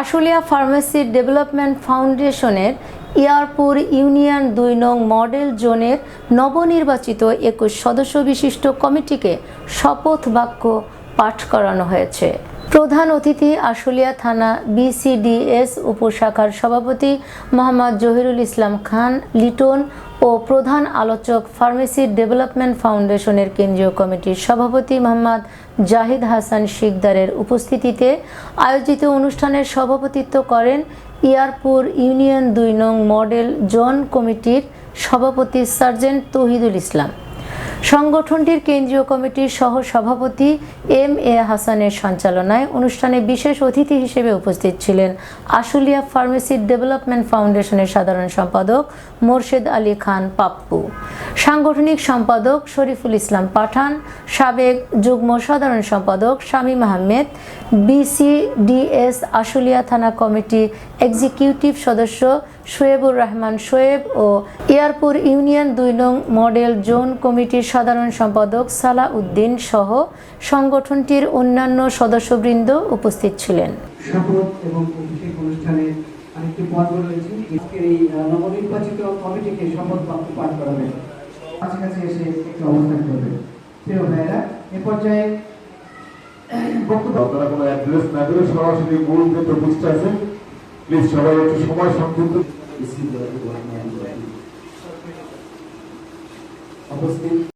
Ashulia pharmacy development ফাউন্ডেশনের Yarpur union দুই নং মডেল জোনের নবনির্বাচিত একুশ সদস্য বিশিষ্ট কমিটিকে শপথ বাক্য পাঠ করানো হয়েছে। প্রধান অতিথি আশুলিয়া থানা বিসিডিএস উপশাখার সভাপতি মোহাম্মদ জহিরুল ইসলাম খান, লিটন ও প্রধান আলোচক ফার্মেসি ডেভেলপমেন্ট ফাউন্ডেশনের কেন্দ্রীয় কমিটির সভাপতি মোহাম্মদ জাহিদ হাসান শিকদারের উপস্থিতিতে আয়োজিত অনুষ্ঠানের সভাপতিত্ব করেন ইয়ারপুর ইউনিয়ন দুই নং মডেল জন কমিটির সভাপতি সার্জেন্ট তহিদুল ইসলাম। সংগঠনটির কেন্দ্রীয় কমিটির সহ সভাপতি এম এ হাসানের সঞ্চালনায় অনুষ্ঠানে বিশেষ অতিথি হিসেবে উপস্থিত ছিলেন আশুলিয়া ফার্মেসি ডেভেলপমেন্ট ফাউন্ডেশনের সাধারণ সম্পাদক মোর্শেদ আলী খান পাপ্পু, সাংগঠনিক সম্পাদক শরীফুল ইসলাম পাঠান, সাবেক যুগ্ম সাধারণ সম্পাদক শামীম আহমেদ, বিসিডিএস আশুলিয়া থানা কমিটি এক্সিকিউটিভ সদস্য শোয়েবুর রহমান শোয়েব ও এয়ারপুর ইউনিয়ন দুই নং মডেল জোন কমিটির সাধারণ সম্পাদক সালা উদ্দিন সহ সংগঠনটির অন্যান্য সদস্যবৃন্দ উপস্থিত ছিলেন। শপথ এবং অভিষেক অনুষ্ঠানে আরেকটি পর্ব রয়েছে। আজকের এই নবনির্বাচিত কমিটিকে শপথ বাক্য পাঠ করাবে। কাছাকাছি এসে একটু অবস্থান করবে। প্রিয় ভাইরা এ পর্যায়ে বক্তব্য আপনারা কোনো অ্যাড্রেস না করে সরাসরি মূল যে আছে প্লিজ সবাই একটু সময় সংক্ষিপ্ত Isi dari buahnya yang lain. Apa?